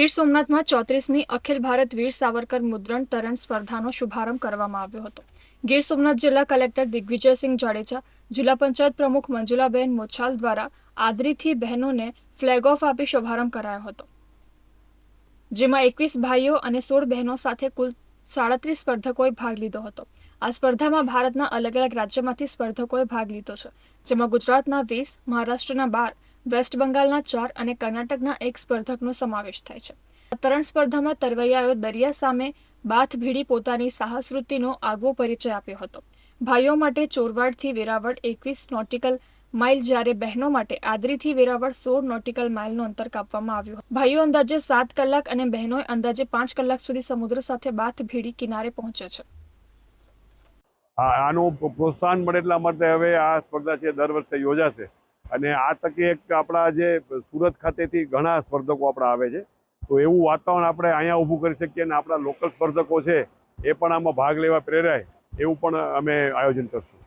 ગીર સોમનાથમાં ચોત્રીસમી અખિલ ભારત વીર સાવરકર મુદ્રણ તરણ સ્પર્ધાનો શુભારંભ કરવામાં આવ્યો હતો. ગીર સોમનાથ જિલ્લા કલેક્ટર દિગ્વિજયસિંહ જાડેજા, જિલ્લા પંચાયત પ્રમુખ મંજુલાબેન મોછાલ દ્વારા આદરીથી બહેનોને ફ્લેગ ઓફ આપી શુભારંભ કરાયો હતો. જેમાં એકવીસ ભાઈઓ અને સોળ બહેનો સાથે કુલ સાડત્રીસ સ્પર્ધકોએ ભાગ લીધો હતો. આ સ્પર્ધામાં ભારતના અલગ અલગ રાજ્યમાંથી સ્પર્ધકોએ ભાગ લીધો છે. જેમાં ગુજરાતના વીસ, મહારાષ્ટ્રના બાર વેસ્ટ બંગાળના ચાર અને કર્ણાટકના એક સ્પર્ધકનો સમાવેશ થાય છે. તરણ સ્પર્ધામાં તરવૈયાઓ દરિયા સામે બાથ ભીડી પોતાની સાહસવૃત્તિનો આગવો પરિચય આપ્યો હતો. ભાઈઓ માટે ચોરવાડથી વેરાવળ એકવીસ નોટિકલ માઇલ જ્યારે બહેનો માટે આદરીથી વેરાવળ સોળ નોટિકલ માઇલનું અંતર કાપવામાં આવ્યું. ભાઈઓ અંદાજે સાત કલાક અને બહેનોએ અંદાજે પાંચ કલાક સુધી સમુદ્ર સાથે બાથ ભીડી કિનારે પહોંચે છે. આનું પ્રોત્સાહન મળે એટલા માટે હવે આ સ્પર્ધા છે, દર વર્ષે યોજાશે. અને આ તકે એક આપણા જે સુરત ખાતેથી ઘણા સ્પર્ધકો આપણા આવે છે તો એવું વાતાવરણ આપણે અહીંયા ઊભું કરી શકીએ અને આપણા લોકલ સ્પર્ધકો છે એ પણ આમાં ભાગ લેવા પ્રેરાય એવું પણ અમે આયોજન કરશું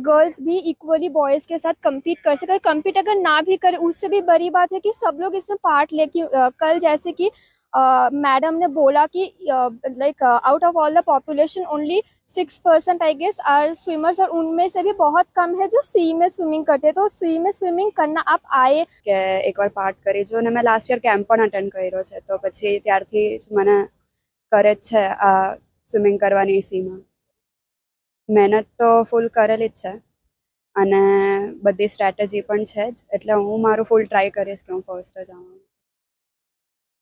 गर्ल्स भी इक्वली बॉयज़ के साथ compete कर सके और compete अगर ना भी करे उससे भी बड़ी बात है कि सब लोग इसमें पार्ट ले कि अ, कल जैसे कि मैडम ने बोला कि like out of all the population only six percent I guess are swimmers और उनमें से भी बहुत कम है जो सी में स्विमिंग करते हैं तो सी में स्विमिंग करना आप आए કે એકવાર પાર્ટ કરી જો અને મેં લાસ્ટ યર કેમ્પ પણ અટેન્ડ કર્યો છે તો પછી ત્યારથી જ મને કરે જ છે આ સ્વિમિંગ કરવાની સીમાં મહેનત તો ફૂલ કરેલી જ છે અને બધી સ્ટ્રેટેજી પણ છે જ એટલે હું મારું ફૂલ ટ્રાય કરીશ કે હું ફર્સ્ટ જ આવું